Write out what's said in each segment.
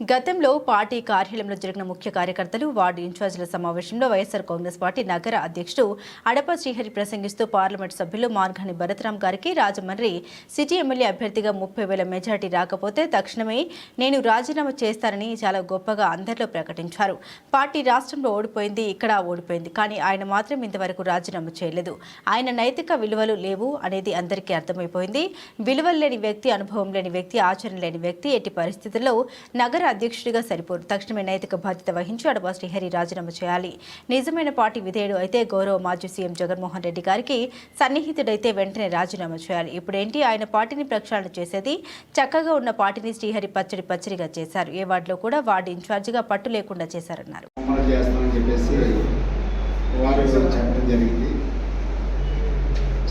గతంలో పార్టీ కార్యాలయంలో జరిగిన ముఖ్య కార్యకర్తలు వార్డు ఇన్ఛార్జీల సమావేశంలో వైఎస్సార్ కాంగ్రెస్ పార్టీ నగర అధ్యక్షుడు అడప శ్రీహరి ప్రసంగిస్తూ పార్లమెంట్ సభ్యులు మార్గాని భరతరాం గారికి రాజమండ్రి సిటీ ఎమ్మెల్యే అభ్యర్థిగా ముప్పై వేల మెజార్టీ రాకపోతే తక్షణమే నేను రాజీనామా చేస్తానని చాలా గొప్పగా అందరిలో ప్రకటించారు. పార్టీ రాష్ట్రంలో ఓడిపోయింది ఇక్కడ ఓడిపోయింది. కానీ ఆయన మాత్రం ఇంతవరకు రాజీనామా చేయలేదు. ఆయన నైతిక విలువలు లేవు అనేది అందరికీ అర్థమైపోయింది. విలువలు లేని వ్యక్తి అనుభవం లేని వ్యక్తి ఆచరణ లేని వ్యక్తి ఎట్టి పరిస్థితుల్లో నగర అధ్యక్షుడిగా సరిపోరు. తక్షణమే నైతిక బాధ్యత వహించి అడపా శ్రీహరి రాజీనామా చేయాలి. నిజమైన పార్టీ విధేయుడు అయితే గౌరవ మాజీ సీఎం జగన్మోహన్ రెడ్డి గారికి సన్నిహితుడైతే వెంటనే రాజీనామా చేయాలి. ఇప్పుడేంటి? ఆయన పార్టీని ప్రక్షాళన చేసేది చక్కగా ఉన్న పార్టీని శ్రీహరి పచ్చడి పచ్చడిగా చేశారు. ఏ వార్డులో కూడా వార్డు ఇన్ఛార్జిగా పట్టు లేకుండా చేశారన్నారు.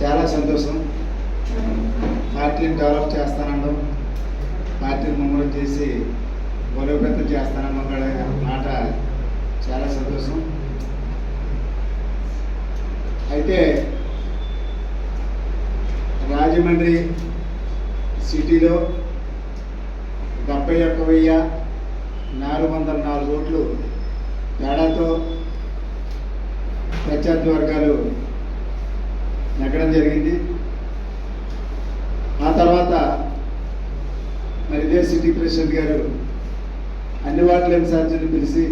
చాలా సంతోషం. పార్టీని డెవలప్ చేస్తానడం పార్టీని ముమ్మరం చేసి బలోపేతం చేస్తాను కూడా మాట. చాలా సంతోషం. అయితే రాజమండ్రి సిటీలో డెబ్బై ఒక్క వెయ్యి నాలుగు వందల నాలుగు ఓట్లు తేడాతో ప్రత్యర్థి వర్గాలు నెగ్గడం జరిగింది. ఆ తర్వాత మరి ఇదే సిటీ ప్రెసిడెంట్ గారు అన్ని వార్డుల ఇన్ఛార్జీలు పిలిచి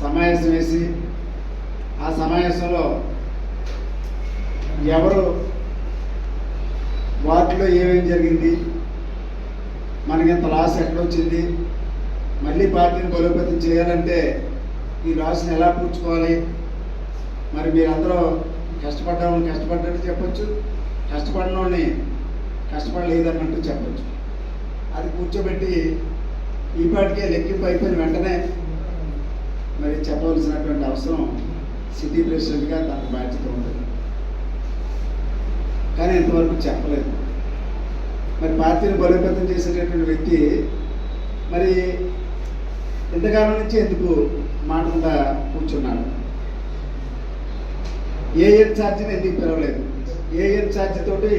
సమావేశం వేసి ఆ సమావేశంలో ఎవరు వార్డులో ఏమేమి జరిగింది మనకి ఇంత లాస్ ఎక్కడ వచ్చింది మళ్ళీ పార్టీని బలోపేతం చేయాలంటే ఈ లాస్ని ఎలా పూడ్చుకోవాలి? మరి మీరందరూ కష్టపడ్డామని కష్టపడ్డట్టు చెప్పచ్చు కష్టపడిన వాళ్ళని కష్టపడలేదన్నట్టు చెప్పచ్చు. అది కూర్చోబెట్టి ఈ లెక్కింపు అయిపోయిన వెంటనే మరి చెప్పవలసినటువంటి అవసరం సిటీ ప్రెసిడెంట్గా తనకు బాధ్యత ఉంటుంది కానీ ఇంతవరకు చెప్పలేదు. మరి పార్టీని బలోపేతం చేసేటటువంటి వ్యక్తి మరి ఇంతకాలం నుంచి ఎందుకు మాటకుండా కూర్చున్నాడు? ఏ ఇన్ఛార్జిని ఎందుకు పిలవలేదు? ఏ ఇన్ఛార్జి తోటి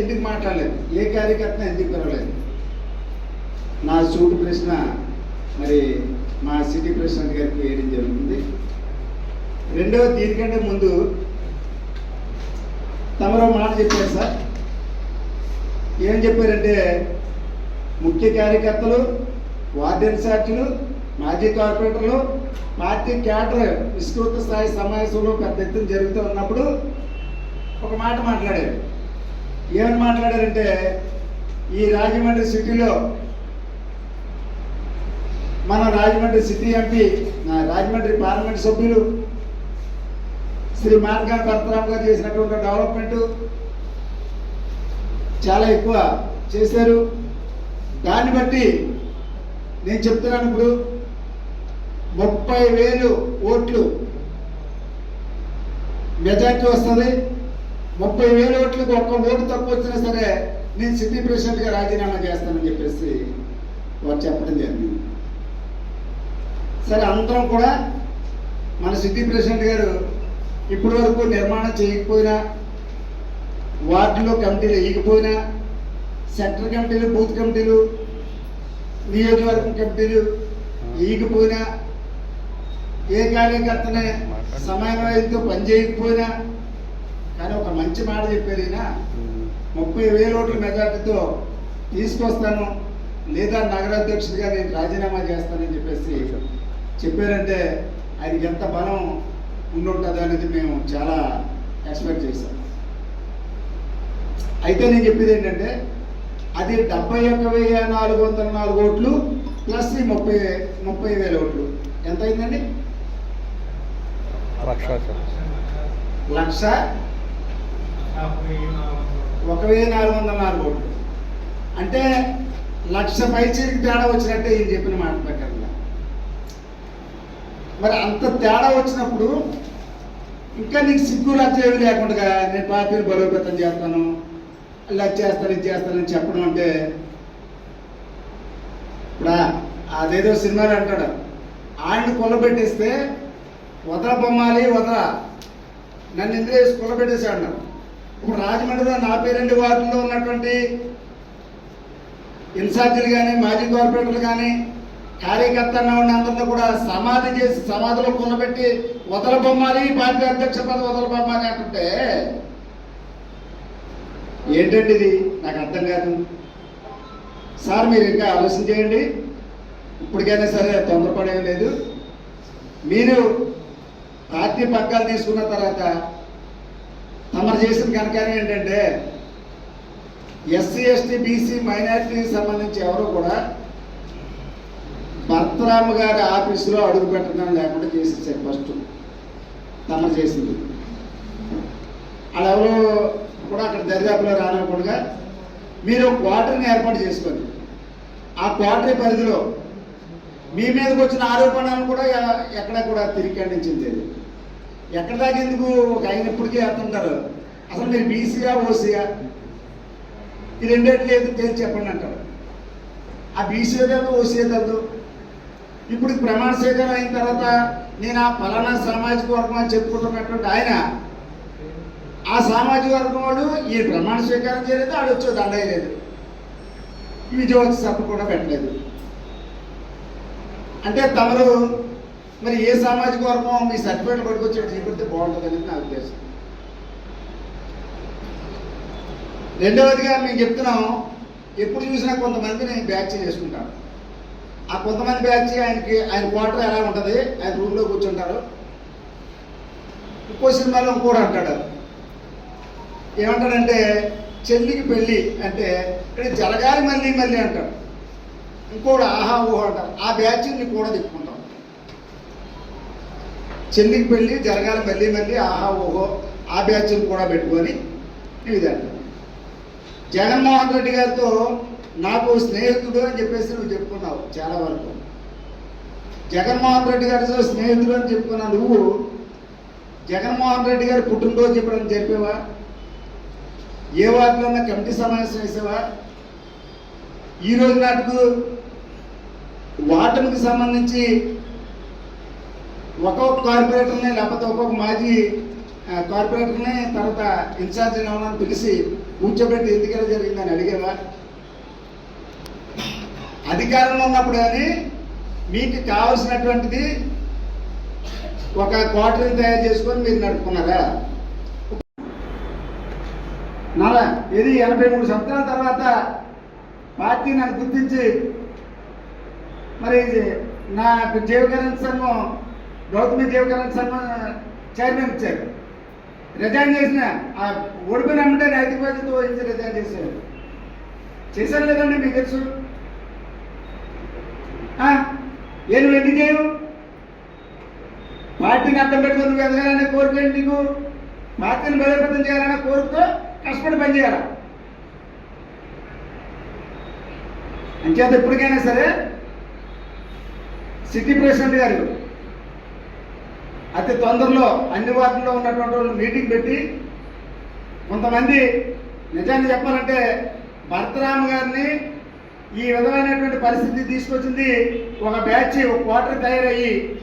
ఎందుకు మాట్లాడలేదు? ఏ కార్యకర్తను ఎందుకు పిలవలేదు? నా చూడు ప్రశ్న మరి మా సిటీ ప్రెసిడెంట్ గారికి వేయడం జరుగుతుంది. రెండవ దీనికంటే ముందు తమరో మాట చెప్పారు సార్. ఏం చెప్పారంటే ముఖ్య కార్యకర్తలు వార్డు ఇన్ఛార్జీలు మాజీ కార్పొరేటర్లు పార్టీ క్యాడర్ విస్తృత స్థాయి సమావేశంలో పెద్ద ఎత్తున జరుగుతూ ఉన్నప్పుడు ఒక మాట మాట్లాడారు. ఏమని మాట్లాడారంటే ఈ రాజమండ్రి సిటీలో మన రాజమండ్రి సిటీ ఎంపీ నా రాజమండ్రి పార్లమెంట్ సభ్యులు శ్రీ మార్గా పరశురామ్ గారు చేసినటువంటి డెవలప్మెంట్ చాలా ఎక్కువ చేశారు. దాన్ని బట్టి నేను చెప్తున్నాను ఇప్పుడు ముప్పై వేలు ఓట్లు మెజార్టీ వస్తుంది. ముప్పై వేల ఓట్లకు ఒక్క ఓటు తక్కువ వచ్చినా సరే నేను సిటీ ప్రెసిడెంట్గా రాజీనామా చేస్తానని చెప్పేసి వారు చెప్పడం జరిగింది. సరే అందరం కూడా మన సిటీ ప్రెసిడెంట్ గారు ఇప్పటి వరకు నిర్మాణం చేయకపోయినా వార్డులో కమిటీలు వేయకపోయినా సెంటర్ కమిటీలు బూత్ కమిటీలు నియోజకవర్గం కమిటీలు వేయకపోయినా ఏ కార్యకర్తనే సమన్వయంతో పనిచేయకపోయినా కానీ ఒక మంచి మాట చెప్పారు ఈయన ముప్పై వేల ఓట్ల మెజార్టీతో తీసుకొస్తాను లేదా నగరాధ్యక్షుడిగా నేను రాజీనామా చేస్తానని చెప్పేసి చెప్పారంటే ఆయనకి ఎంత బలం ఉండుంటుంది అనేది మేము చాలా ఎక్స్పెక్ట్ చేశాం. అయితే నేను చెప్పేది ఏంటంటే అది డెబ్బై ఒక్క వెయ్యి నాలుగు వందల నాలుగు ఓట్లు ప్లస్ ఈ ముప్పై ముప్పై వేల ఓట్లు. ఎంత అయిందండి? లక్ష. ఒక వెయ్యి నాలుగు వందల నాలుగు ఓట్లు. అంటే లక్ష పైచీలకు తేడా వచ్చినట్టే ఈయన చెప్పిన మాట ప్రకారంగా మరి అంత తేడా వచ్చినప్పుడు ఇంకా నీకు సిగ్గు లజ్జ లేకుండా నేను పార్టీని బలోపేతం చేస్తాను ఇలా చేస్తాను ఇది చేస్తానని చెప్పడం అంటే ఇప్పుడు అదేదో సినిమాలు అంటాడు. ఆయన కొల్లబెట్టేస్తే వదల బొమ్మాలి వదల. నన్ను ఎందుకు వేసి కొల్లబెట్టేసి ఇప్పుడు రాజమండ్రిలో నా పేరెంట్ వార్డులో ఉన్నటువంటి ఇన్ఛార్జీలు కానీ మాజీ కార్పొరేటర్లు కానీ కార్యకర్తన్న ఉన్న అందరితో కూడా సమాధి చేసి సమాధిలో కొనబెట్టి వదలబొమ్మాలి పార్టీ అధ్యక్ష పదవి వదలబొమ్మాలి అంటుంటే ఏంటండి ఇది? నాకు అర్థం కాదు. సార్ మీరు ఇంకా ఆలోచన చేయండి. ఇప్పటికైనా సరే తొందరపడేం లేదు. మీరు పార్టీ పక్కాలు తీసుకున్న తర్వాత తమరు చేసిన కనుకనే ఏంటంటే ఎస్సీ ఎస్టీ బీసీ మైనారిటీకి సంబంధించి ఎవరు కూడా భర్తరామ గారి ఆఫీసులో అడుగు పెట్టడం లేకుండా చేసేసారు ఫస్ట్. తమ చేసింది. అలా ఎవరు కూడా అక్కడ దరిదాపులో రానకుండా మీరు క్వార్టర్ని ఏర్పాటు చేసుకోండి. ఆ క్వార్టర్ పరిధిలో మీ మీదకి వచ్చిన ఆరోపణలను కూడా ఎక్కడా ఎక్కడ కూడా తిరిగి ఖండించింది ఎక్కడ దాకా ఎందుకు ఒక ఆయన ఇప్పటికీ అంటుంటారు అసలు మీరు బీసీయా ఓసీయా? ఈ రెండేట్లు ఏదో తేల్చి చెప్పండి అంటారు. ఆ బీసీ కాదు ఓసీ కాదు ఇప్పుడు ప్రమాణ స్వీకారం అయిన తర్వాత నేను ఆ ఫలానా సామాజిక వర్గం అని చెప్పుకుంటున్నటువంటి ఆయన ఆ సామాజిక వర్గం వాడు ఈ ప్రమాణ స్వీకారం చేయలేదు ఆడు వచ్చే దండ వేయలేదు. సభ కూడా పెట్టలేదు. అంటే తమరు మరి ఏ సామాజిక వర్గం మీ సర్టిఫికేట్ పట్టుకొచ్చి చూపెడితే బాగుంటుందనేది నా ఉద్దేశం. రెండవదిగా మేము చెప్తున్నాం ఎప్పుడు చూసినా కొంతమందిని బ్యాచ్ చేసుకుంటారు. ఆ కొంతమంది బ్యాచ్ ఆయనకి ఆయన క్వార్టర్ ఎలా ఉంటుంది ఆయన రూమ్లో కూర్చుంటారు. ఇంకో సినిమాలో కూడా అంటాడు. ఏమంటాడంటే చెల్లికి పెళ్ళి అంటే ఇక్కడ జరగాలి మళ్ళీ మళ్ళీ అంటాడు. ఇంకోటి ఆహా ఊహ అంటారు ఆ బ్యాచ్ని కూడా తిప్పుకుంటాం చెల్లికి పెళ్ళి జరగాలి మళ్ళీ మళ్ళీ ఆహా ఊహో ఆ బ్యాచ్ని కూడా పెట్టుకొని ఇది అంటారు జగన్మోహన్ రెడ్డి గారితో నాకు స్నేహితుడు అని చెప్పేసి నువ్వు చెప్పుకున్నావు చాలా వరకు. జగన్మోహన్ రెడ్డి గారితో స్నేహితుడు అని చెప్పుకున్నావు నువ్వు జగన్మోహన్ రెడ్డి గారి పుట్టినరోజు చెప్పడం చెప్పేవా ఏ వార్డులో కమిటీ సమావేశం చేసేవా ఈరోజు నాటుకు వాటర్కి వార్డులకు సంబంధించి ఒక్కొక్క కార్పొరేటర్ని లేకపోతే ఒక్కొక్క మాజీ కార్పొరేటర్ని తర్వాత ఇన్ఛార్జ్ ఏమన్నా పిలిచి కూర్చోబెట్టి ఎందుకలా జరిగిందని అడిగేవా అధికారంలో ఉన్నప్పుడు కానీ మీకు కావలసినటువంటిది ఒక క్వార్టర్ని తయారు చేసుకొని మీరు నడుపుకున్నారా? నాలా ఇది ఎనభై మూడు సంవత్సరాల తర్వాత పార్టీ నన్ను గుర్తించి మరి నాకు జీవకరణ సంఘం గౌతమి జీవకరణ సంఘం చైర్మన్ ఇచ్చారు. రిజైన్ చేసిన ఆ ఓడిపోయిన అంటే నైతిక బాధ్యత వహించి రిజైన్ చేశారు. చేశారు లేదండి మీకు తెలుసు. ఏ నువ్వు ఎన్ని చేయవు? పార్టీని అడ్డం పెట్టుకుని నువ్వు ఎదగాలనే కోరిక ఏంటి నీకు? పార్టీని బలోపేతం చేయాలనే కోరికతో కష్టపడి పనిచేయాలి అంచేత ఎప్పటికైనా సరే సిటీ ప్రెసిడెంట్ గారు అతి తొందరలో అన్ని వార్డుల్లో ఉన్నటువంటి వాళ్ళు మీటింగ్ పెట్టి కొంతమంది నిజాన్ని చెప్పాలంటే భరతరామ గారిని ఈ విధమైనటువంటి పరిస్థితి తీసుకొచ్చింది ఒక బ్యాచ్ ఒక క్వార్టర్ తయారయ్యి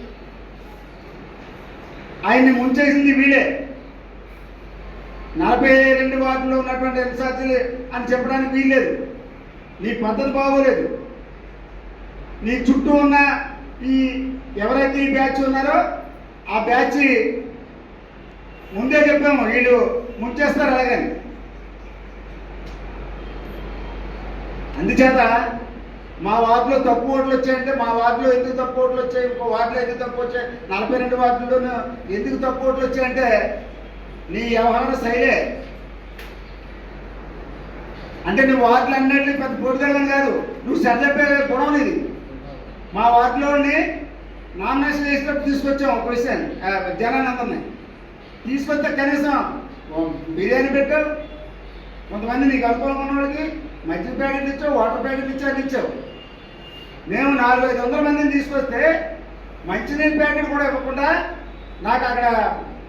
ఆయన్ని ముంచేసింది వీడే. నలభై రెండు వార్డులో ఉన్నటువంటి ఇన్ఛార్జీలు అని చెప్పడానికి వీల్లేదు. నీ పద్ధతి బాగోలేదు. నీ చుట్టూ ఉన్న ఈ ఎవరైతే ఈ బ్యాచ్ ఉన్నారో ఆ బ్యాచ్ ముందే చెప్పాము వీళ్ళు ముంచేస్తారు అలాగని. అందుచేత మా వార్డులో తప్పు ఓట్లు వచ్చాయంటే మా వార్డులో ఎందుకు తప్పు ఓట్లు వచ్చాయి ఇంకో వార్డులో ఎందుకు తప్పు వచ్చాయి నలభై రెండు వార్డుల్లోనూ ఎందుకు తప్పు ఓట్లు వచ్చాయంటే నీ వ్యవహారం శైలే. అంటే నువ్వు వార్డులు అన్నింటినీ పెద్ద పోటుదలని కాదు నువ్వు సరి చెప్పే మా వార్డులోని నామినేషన్ వేసినప్పుడు తీసుకొచ్చాం క్వశ్చన్. జనానందరిని తీసుకొస్తే కనీసం బిర్యానీ పెట్టావు కొంతమంది నీకు అనుకూలంగా ఉన్న వాళ్ళకి మధ్య ప్యాకెట్ ఇచ్చావు వాటర్ ప్యాకెట్ ఇచ్చావు ఇచ్చావు. మేము నాలుగు ఐదు వందల మందిని తీసుకొస్తే మంచినీళ్ళ ప్యాకెట్ కూడా ఇవ్వకుండా నాకు అక్కడ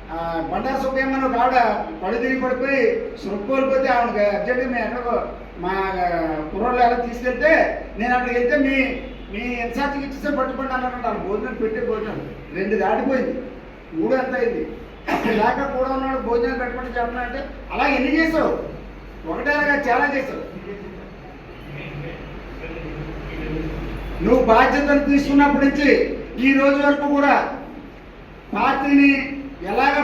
ఆ, బండారు సుబ్బయ్యమ్మ ఒక ఆవిడ పడి తిరిగి పడిపోయి సొప్పుకోలిపోతే ఆవిడకి అర్జెంట్గా మేము ఎక్కడికో మా కుర్రోళ్ళు ఎలా తీసుకెళ్తే నేను అక్కడికి వెళ్తే మీ మీ ఇన్ఛార్జికి ఇచ్చేస్తే పట్టుబడి అన్నట్టు భోజనం పెట్టే భోజనం. రెండు దాటిపోయింది. మూడు ఎంత అయింది. లేక కూడా ఉన్నాడు భోజనం పెట్టమని చెప్పాలంటే అంటే అలా ఎన్ని చేసావు? ఒకటే అలాగా చాలా చేసావు. నువ్వు బాధ్యతలు తీసుకున్నప్పటి నుంచి ఈ రోజు వరకు కూడా పార్టీని ఎలాగ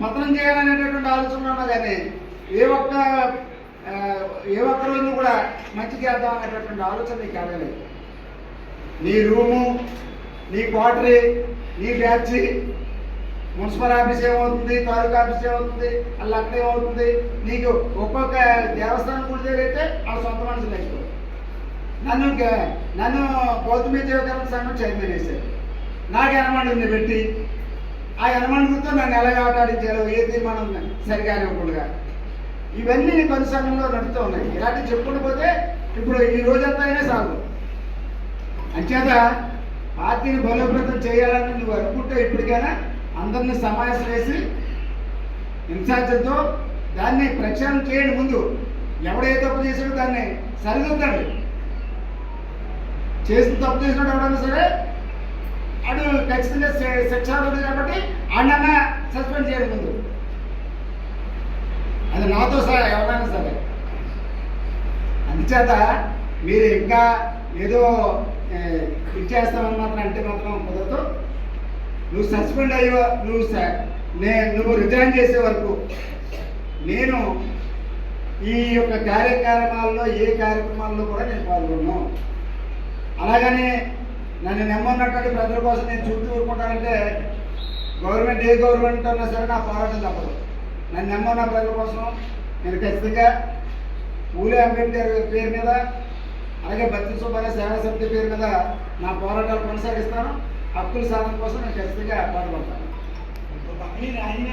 పతనం చేయాలనేటటువంటి ఆలోచన ఉన్నా కానీ ఏ ఒక్క ఏ ఒక్క రోజు కూడా మంచి చేద్దాం అనేటటువంటి ఆలోచన నీకు కలగలేదు. నీ రూము నీ క్వార్టరీ నీ బ్యాచ్ మున్సిపల్ ఆఫీస్ ఏమవుతుంది తాలూకా ఆఫీస్ ఏమవుతుంది అలా అక్కడ ఏమవుతుంది నీకు ఒక్కొక్క దేవస్థానం గుడి దగ్గర అయితే వాళ్ళ సొంత మనుషులు అయిపో నన్ను నన్ను గౌతమి దేవకరణ సంఘం చైర్మన్ వేశారు నాకు ఎనమండి పెట్టి. ఆ ఎనమండుతో నన్ను ఎలా ఆటాడించారు ఏ తీర్మానం సరిగా ఇవ్వకుండా ఇవన్నీ నీ కొనసాగంలో నడుస్తూ ఉన్నాయి. ఇలాంటివి చెప్పుకుంటూ పోతే ఇప్పుడు ఈ రోజంతా అయినా సాగు. అంచేత పార్టీని బలోపేతం చేయాలని నువ్వు అనుకుంటే ఇప్పటికైనా అందరినీ సమావేశం వేసి ఇన్ఛార్జ్తో దాన్ని ప్రక్షాళన చేయండి ముందు. ఎవడే తప్పు చేసాడో దాన్ని సరిదిద్దండి. చేసిన తప్పు చేసినాడు ఎవడన్నా సరే అడు ఖచ్చితంగా శి- శిక్ష ఉంది కాబట్టి అన్న సస్పెండ్ చేయండి ముందు. అది నాతో సరే ఎవరైనా సరే. అందుచేత మీరు ఇంకా ఏదో ఇచ్చేస్తామని మాత్రం అంటే మాత్రం కుదరదు. నువ్వు సస్పెండ్ అయ్యో నువ్వు స- నే నువ్వు రిజైన్ చేసే వరకు నేను ఈ యొక్క కార్యక్రమాల్లో ఏ కార్యక్రమాల్లో కూడా నేను పాల్గొన్నాను అలాగనే నన్ను నమ్మన్నటువంటి ప్రజల కోసం నేను చుట్టూ ఊరుకుంటానంటే గవర్నమెంట్ ఏ గవర్నమెంట్ అన్నా సరే నా పోరాటం తప్పదు. నన్ను నమ్మన్న ప్రజల కోసం నేను ఖచ్చితంగా ఊలే అంబేద్కర్ పేరు మీద అలాగే బత్తి సుబ్బారావు సేవా సమితి పేరు మీద నా పోరాటాలు కొనసాగిస్తాను. హక్కుల సాధన కోసం నేను ఖచ్చితంగా పాటుపడతాను.